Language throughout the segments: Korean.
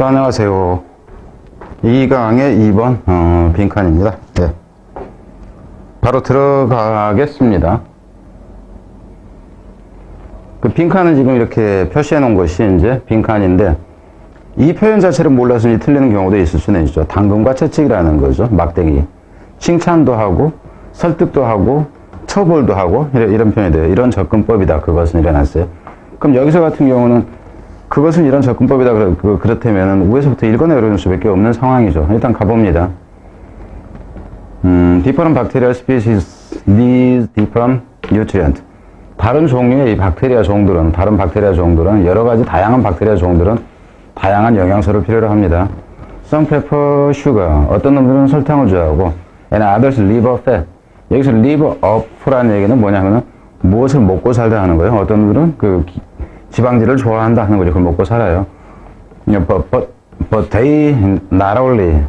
자, 안녕하세요. 이 강의 2번 어, 빈칸입니다. 네. 바로 들어가겠습니다. 그 빈칸은 지금 이렇게 표시해 놓은 것이 이제 빈칸인데 이 표현 자체를 몰라서 이제 틀리는 경우도 있을 수는 있죠. 당근과 채찍이라는 거죠. 막대기. 칭찬도 하고 설득도 하고 처벌도 하고 이런, 이런 표현이 돼요. 이런 접근법이다. 그것은 일어났어요. 그럼 여기서 같은 경우는 그것은 이런 접근법이다. 그렇, 그, 그렇다면 위에서부터 읽어내려는 수밖에 없는 상황이죠. 일단 가봅니다. 음, different bacterial species need different nutrient. 다른 종류의 이 박테리아 종들은, 다른 박테리아 종들은, 여러 가지 다양한 박테리아 종들은 다양한 영양소를 필요로 합니다. Some prefer sugar. 어떤 놈들은 설탕을 좋아하고, and others liver fat. 여기서 liver up라는 얘기는 뭐냐면은 무엇을 먹고 살다 하는 거예요. 어떤 놈들은 그 기- 지방질을 좋아한다 하는 거죠. 그걸 먹고 살아요. But, but, but they not only,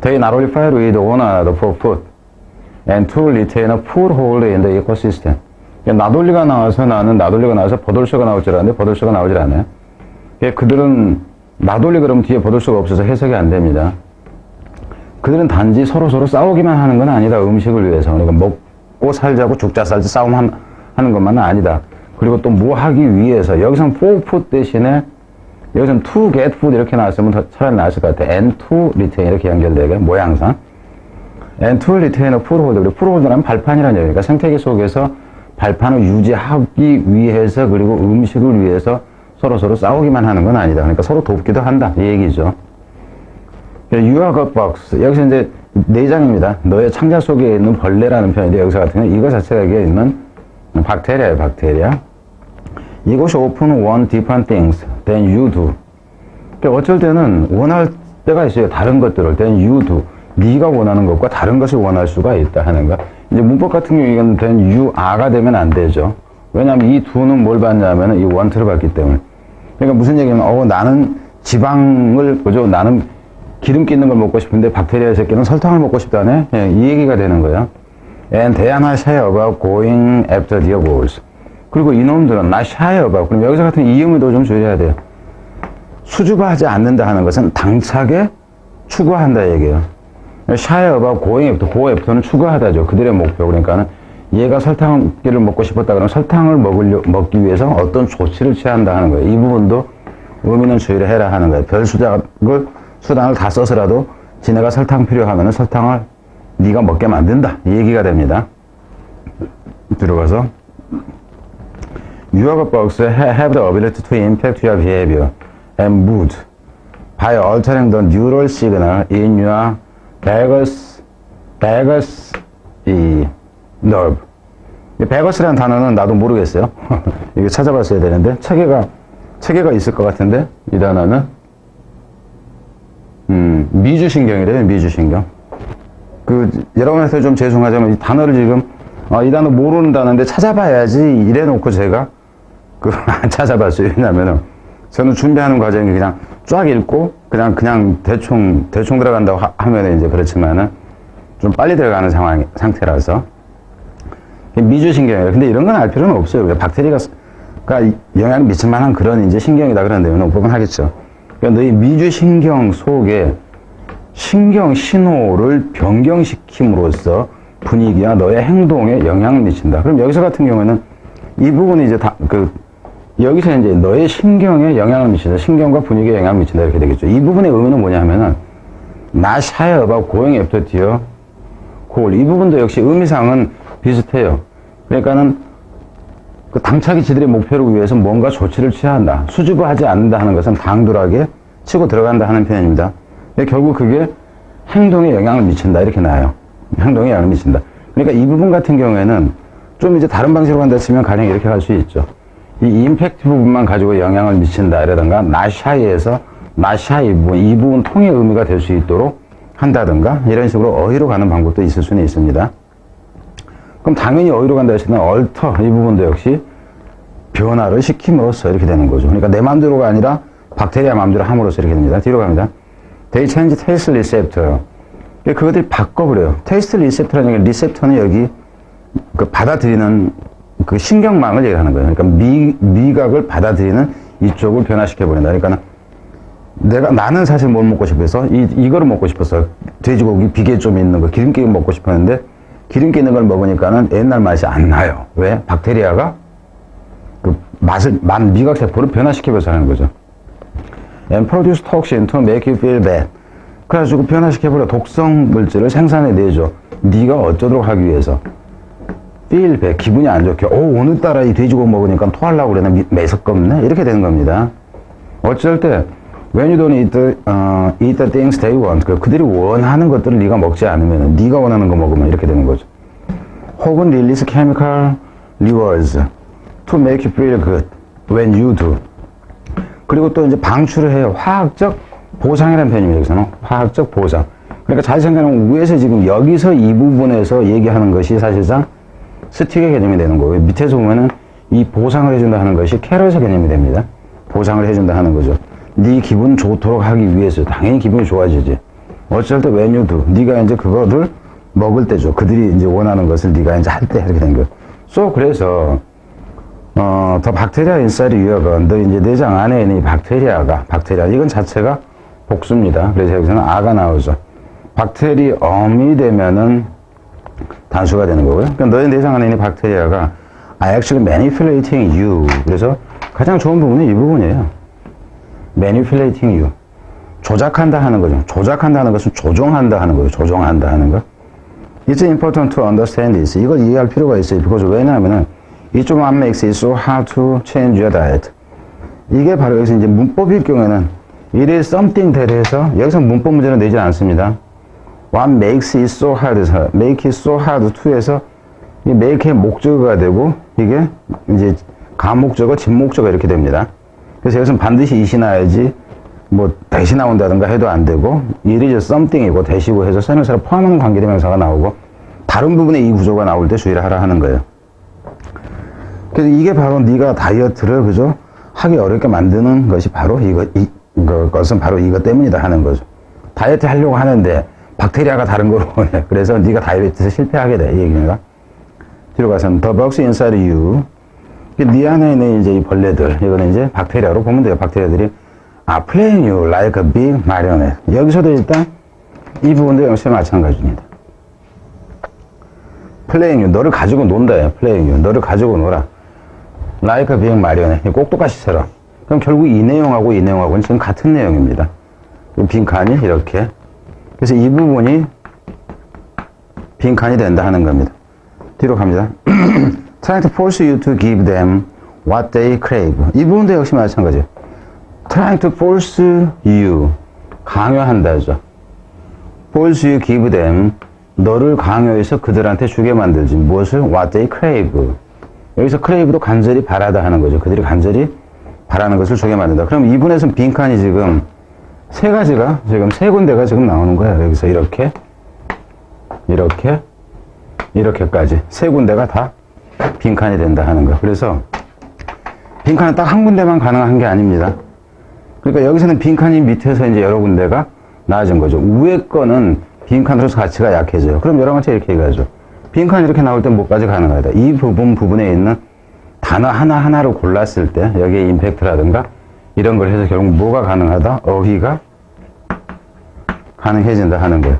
they not only fight with one another for food, and to retain a foothold in the ecosystem. 나돌리가 나와서 나는 나돌리가 나와서 버돌쇼가 나올 줄 알았는데 버돌쇼가 나오질 않아요. 그들은 나돌리 그러면 뒤에 버돌쇼가 없어서 해석이 안 됩니다. 그들은 단지 서로 서로 싸우기만 하는 건 아니다. 음식을 위해서. 그러니까 먹고 살자고 죽자 살자 싸움 한- 하는 것만은 아니다. 그리고 또 뭐 하기 위해서 여기서는 for food 대신에 여기서는 to get food 이렇게 나왔으면 더 차라리 나았을 것 같아. and to retain 이렇게 연결되게 모양상. and to retain a foothold. 그리고 foothold라는 발판이라는 얘기니까 생태계 속에서 발판을 유지하기 위해서 그리고 음식을 위해서 서로 서로 싸우기만 하는 건 아니다. 그러니까 서로 돕기도 한다. 이 얘기죠. Are a box. 여기서 이제 내장입니다. 너의 창자 속에 있는 벌레라는 표현인데 여기서 같은 경우는 이거 자체가 여기에 있는 박테리아예요, 박테리아. 이것이 often want different things than you do. 그러니까 어쩔 때는 원할 때가 있어요. 다른 것들을 than you do. 네가 원하는 것과 다른 것을 원할 수가 있다 하는 거. 이제 문법 같은 경우에는 than you are가 되면 안 되죠. 왜냐하면 이 do는 뭘 받냐면 이 want를 받기 때문에. 그러니까 무슨 얘기냐면 어 나는 지방을 보죠. 나는 기름기 있는 걸 먹고 싶은데 박테리아 새끼는 설탕을 먹고 싶다네. 예, 이 얘기가 되는 거예요. And they are not shy about going after their goals. 그리고 이놈들은 about. 그럼 여기서 같은 이 의미도 좀 주의해야 돼요. 수줍어하지 않는다 하는 것은 당차게 추구한다 얘기예요. after. go after는 추구하다죠. 그들의 목표. 그러니까는 얘가 설탕기를 먹고 싶었다 그러면 설탕을 먹으려, 먹기 위해서 어떤 조치를 취한다 하는 거예요. 이 부분도 의미는 주의를 해라 하는 거예요. 별 수작을, 수단을 다 써서라도 지네가 설탕 필요하면 설탕을 네가 먹게 만든다. 이 얘기가 됩니다. 들어가서 You have bugs have the ability to impact your behavior and mood by altering the neural signal in your vagus, vagus 이 nerve. 이 vagus 라는 단어는 나도 모르겠어요. 이거 찾아봤어야 되는데 체계가 체계가 있을 것 같은데 이 단어는 음, 미주신경이래요. 미주신경. 그 여러분한테 좀 죄송하지만 이 단어를 지금 아, 이 단어 모르는 단어인데 찾아봐야지 이래 놓고 제가 그 안 찾아봤어요. 왜냐면은 저는 준비하는 과정이 그냥 쫙 읽고 그냥 그냥 대충 대충 들어간다고 하, 하면 이제 그렇지만은 좀 빨리 들어가는 상황 상태라서 미주신경이에요. 근데 이런 건 알 필요는 없어요. 왜 박테리아가 영향을 미칠 만한 그런 이제 신경이다 그런데 없보면 하겠죠. 그러니까 너희 미주신경 속에 신경 신호를 변경시킴으로써 분위기와 너의 행동에 영향을 미친다. 그럼 여기서 같은 경우에는 이 부분이 이제 다, 그, 여기서 이제 너의 신경에 영향을 미친다. 신경과 분위기에 영향을 미친다. 이렇게 되겠죠. 이 부분의 의미는 뭐냐면은, not shy about going after dear goal. 이 부분도 역시 의미상은 비슷해요. 그러니까는 그 당차기 지들의 목표를 위해서 뭔가 조치를 취한다. 수줍어하지 않는다 하는 것은 당돌하게 치고 들어간다 하는 표현입니다. 결국 그게 행동에 영향을 미친다. 이렇게 나와요. 행동에 영향을 미친다. 그러니까 이 부분 같은 경우에는 좀 이제 다른 방식으로 간다 치면 가령 이렇게 갈 수 있죠. 이 임팩트 부분만 가지고 영향을 미친다. 이라든가 나샤이에서 나샤이 부분, 이 부분 통의 의미가 될 수 있도록 한다든가 이런 식으로 어휘로 가는 방법도 있을 수는 있습니다. 그럼 당연히 어휘로 간다 했을 때는 얼터 이 부분도 역시 변화를 시킴으로써 이렇게 되는 거죠. 그러니까 내 마음대로가 아니라 박테리아 마음대로 함으로써 이렇게 됩니다. 뒤로 갑니다. Taste receptor. 그러니까 그것들이 바꿔버려요. taste receptor라는 게 리셉터는 여기 그 받아들이는 그 신경망을 얘기하는 거예요. 그러니까 미, 미각을 받아들이는 이쪽을 변화시켜 버린다. 그러니까 내가 나는 사실 뭘 먹고 싶어서 이 이거를 먹고 싶었어. 돼지고기 비계 좀 있는 거 기름기 먹고 싶었는데 기름기 있는 걸 먹으니까는 옛날 맛이 안 나요. 왜? 박테리아가 그 맛을 맛 미각 세포를 변화시키면서 하는 거죠. And produce toxin to make you feel bad. 그래가지고 변화시켜버려 독성 물질을 생산해내죠. 네가 어쩌도록 하기 위해서. Bad. 기분이 안 좋게. 오 오늘따라 이 돼지고기 먹으니까 토하려고 그러네. 미- 매섭겁네. 이렇게 되는 겁니다. 어쩔 때 when you don't eat the, 어, eat the things they want 그 그들이 원하는 것들을 네가 먹지 않으면 네가 원하는 거 먹으면 이렇게 되는 거죠. 혹은 release chemical rewards to make you feel good when you do. 그리고 또 이제 방출을 해요. 화학적 보상이라는 표현입니다. 여기서는 화학적 보상. 그러니까 잘 생각하면 위에서 지금 여기서 이 부분에서 얘기하는 것이 사실상 스틱의 개념이 되는 거고요. 밑에서 보면은 이 보상을 해준다 하는 것이 캐럿의 개념이 됩니다. 보상을 해준다 하는 거죠. 네 기분 좋도록 하기 위해서 당연히 기분이 좋아지지. 어쩔 때 do. 네가 이제 그거를 먹을 때죠. 그들이 이제 원하는 것을 네가 이제 할 때 이렇게 된 거예요. 그래서 어, 더 박테리아 인사이드 유역은 너 이제 내장 안에 있는 이 박테리아가 박테리아 이건 자체가 복수입니다. 그래서 여기서는 아가 나오죠. 박테리엄이 되면은 단수가 되는 거고요. 그러니까 너의 내장 안에 있는 박테리아가 are actually manipulating you. 그래서 가장 좋은 부분이 이 부분이에요. manipulating you. 조작한다 하는 거죠. 조작한다 하는 것은 조종한다 하는 거예요. 조종한다 하는 거. It's important to understand this. 이걸 이해할 필요가 있어요. because 왜냐하면은 it 좀 what makes it so hard to change your diet. 이게 바로 여기서 이제 문법일 경우에는 it is something that 해서 여기서 문법 문제는 내지 않습니다. What makes it so hard make it so hard to 해서 이 make의 목적어가 되고 이게 이제 가목적어, 진목적어 이렇게 됩니다. 그래서 여기서는 반드시 이시 나야지 뭐 대시 나온다든가 해도 안 되고 is something이고 대시고 해서 선행사를 포함하는 관계대명사가 나오고 다른 부분에 이 구조가 나올 때 주의를 하라 하는 거예요. 그래서 이게 바로 네가 다이어트를 그죠 하기 어렵게 만드는 것이 바로 이거 이 것은 바로 이것 때문이다 하는 거죠. 다이어트 하려고 하는데 박테리아가 다른 거로 오네. 그래서 네가 다이어트에서 실패하게 돼 이 얘기입니다. 뒤로 가서는 the bugs inside you. 네 안에 있는 이제 이 벌레들 이거는 이제 박테리아로 보면 돼요. 박테리아들이 아 playing you like a big marionette. 여기서도 일단 이 부분도 역시 마찬가지입니다. playing you 너를 가지고 논다 요. playing you 너를 가지고 놀아. like a big marionette 꼭똑같이처럼. 그럼 결국 이 내용하고 이 내용하고는 지금 같은 내용입니다. 이 빈칸이 이렇게. 그래서 이 부분이 빈칸이 된다 하는 겁니다. 뒤로 갑니다. Trying to force you to give them what they crave. 이 부분도 역시 마찬가지예요. Trying to force you. 강요한다죠. Force you give them. 너를 강요해서 그들한테 주게 만들지. 무엇을? What they crave. 여기서 crave도 간절히 바라다 하는 거죠. 그들이 간절히 바라는 것을 주게 만든다. 그럼 이분에서는 빈칸이 지금 세 가지가 지금 세 군데가 지금 나오는 거예요. 여기서 이렇게, 이렇게, 이렇게까지 세 군데가 다 빈칸이 된다 하는 거. 그래서 빈칸은 딱 한 군데만 가능한 게 아닙니다. 그러니까 여기서는 빈칸이 밑에서 이제 여러 군데가 나아진 거죠. 위에 거는 빈칸으로서 가치가 약해져요. 그럼 여러 가지 이렇게 얘기하죠. 빈칸 이렇게 나올 때 뭐까지 가능하다. 이 부분 부분에 있는 단어 하나하나를 골랐을 때 여기에 임팩트라든가 이런 걸 해서 결국 뭐가 가능하다? 어휘가 가능해진다 하는 거예요.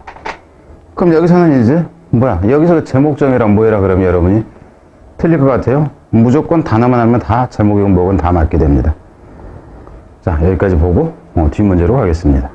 그럼 여기서는 이제 뭐야? 여기서 제목정이란 뭐라 그러면 여러분이 틀릴 것 같아요. 무조건 단어만 하면 다 제목이고 뭐건 다 맞게 됩니다. 자, 여기까지 보고 어, 뒷문제로 가겠습니다.